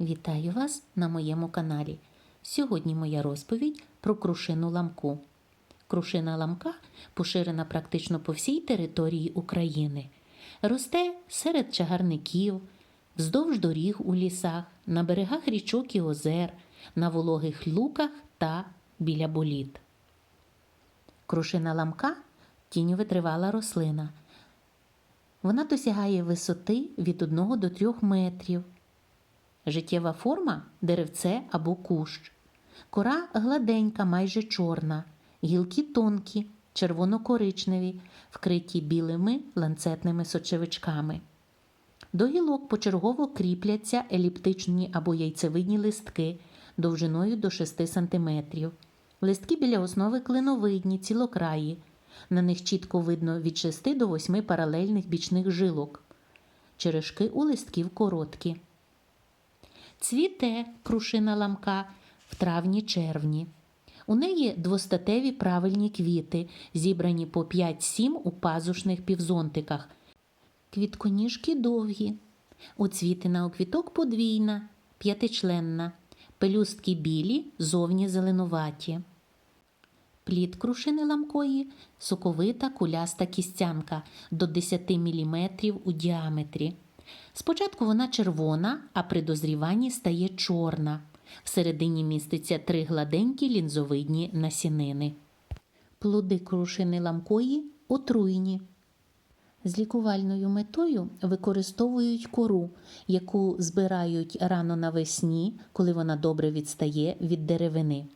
Вітаю вас на моєму каналі. Сьогодні моя розповідь про крушину ламку. Крушина ламка поширена практично по всій території України. Росте серед чагарників, вздовж доріг у лісах, на берегах річок і озер, на вологих луках та біля боліт. Крушина ламка тіньовитривала рослина. Вона досягає висоти від 1 до 3 метрів. Життєва форма деревце або кущ. Кора гладенька, майже чорна, гілки тонкі, червоно-коричневі, вкриті білими ланцетними сочевичками. До гілок почергово кріпляться еліптичні або яйцевидні листки довжиною до 6 см. Листки біля основи клиновидні, цілокраї. На них чітко видно від 6 до 8 паралельних бічних жилок. Черешки у листків короткі. Цвіте крушина ламка в травні-червні. У неї двостатеві правильні квіти, зібрані по 5-7 у пазушних півзонтиках. Квітконіжки довгі. Оцвітина у квіток подвійна, п'ятичленна. Пелюстки білі, зовні зеленуваті. Плід крушини ламкої соковита куляста кістянка до 10 мм у діаметрі. Спочатку вона червона, а при дозріванні стає чорна. Всередині міститься три гладенькі лінзовидні насінини. Плоди крушини ламкої отруйні. З лікувальною метою використовують кору, яку збирають рано навесні, коли вона добре відстає від деревини.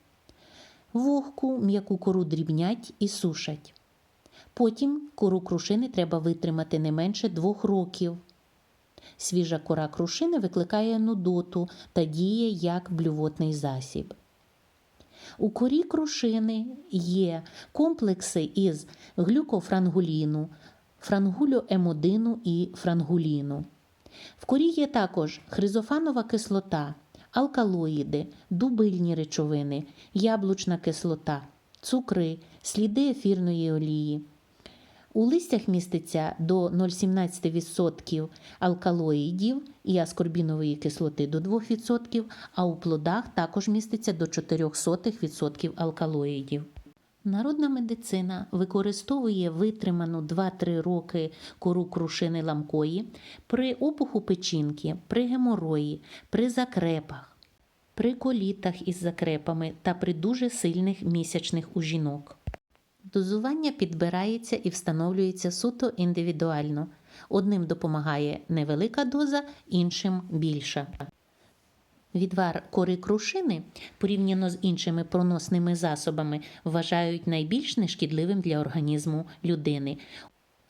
Вогку м'яку кору дрібнять і сушать. Потім кору крушини треба витримати не менше двох років. Свіжа кора крушини викликає нудоту та діє як блювотний засіб. У корі крушини є комплекси із глюкофрангуліну, франгулyoемодину і франгуліну. В корі є також хризофанова кислота, алкалоїди, дубильні речовини, яблучна кислота, цукри, сліди ефірної олії. У листях міститься до 0,17% алкалоїдів і аскорбінової кислоти до 2%, а у плодах також міститься до 0,04% алкалоїдів. Народна медицина використовує витриману 2-3 роки кору крушини ламкої при опуху печінки, при геморої, при закрепах, при колітах із закрепами та при дуже сильних місячних у жінок. Дозування підбирається і встановлюється суто індивідуально. Одним допомагає невелика доза, іншим більша. Відвар кори крушини порівняно з іншими проносними засобами вважають найбільш нешкідливим для організму людини.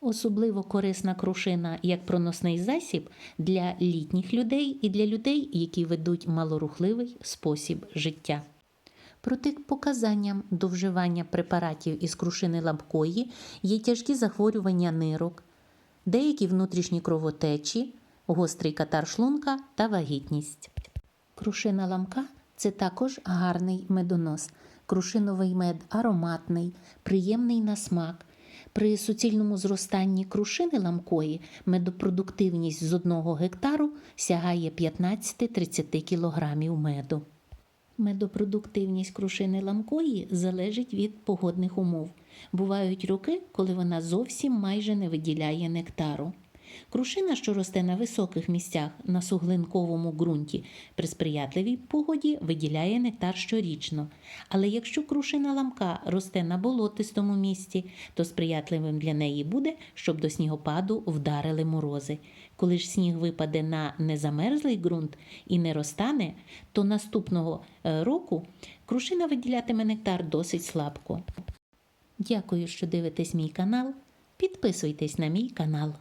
Особливо корисна крушина як проносний засіб для літніх людей і для людей, які ведуть малорухливий спосіб життя. Протипоказанням до вживання препаратів із крушини ламкої є тяжкі захворювання нирок, деякі внутрішні кровотечі, гострий катар шлунка та вагітність. Крушина ламка це також гарний медонос. Крушиновий мед ароматний, приємний на смак. При суцільному зростанні крушини ламкої медопродуктивність з 1 гектару сягає 15-30 кг меду. Медопродуктивність крушини ламкої залежить від погодних умов. Бувають роки, коли вона зовсім майже не виділяє нектару. Крушина, що росте на високих місцях на суглинковому ґрунті, при сприятливій погоді виділяє нектар щорічно. Але якщо крушина ламка росте на болотистому місці, то сприятливим для неї буде, щоб до снігопаду вдарили морози. Коли ж сніг випаде на незамерзлий ґрунт і не розтане, то наступного е, року крушина виділятиме нектар досить слабко. Дякую, що дивитесь мій канал. Підписуйтесь на мій канал.